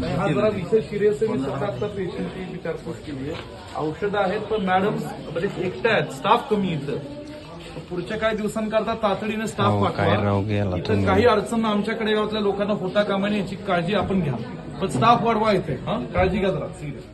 हा जरा विषय सिरियस आहे मी स्वतः आता पेशंटची विचारपूस केली आहे औषधं आहेत पण मॅडम म्हणजे एकट्या आहेत. स्टाफ कमी इथं. पुढच्या काही दिवसांकरता तातडीने स्टाफ काय पाठवा. इथं काही अडचण आमच्याकडे गावातल्या लोकांना होता कामा नये याची काळजी आपण घ्या. पण स्टाफ वाढवा इथे हा. काळजी घ्या जरा सिरियस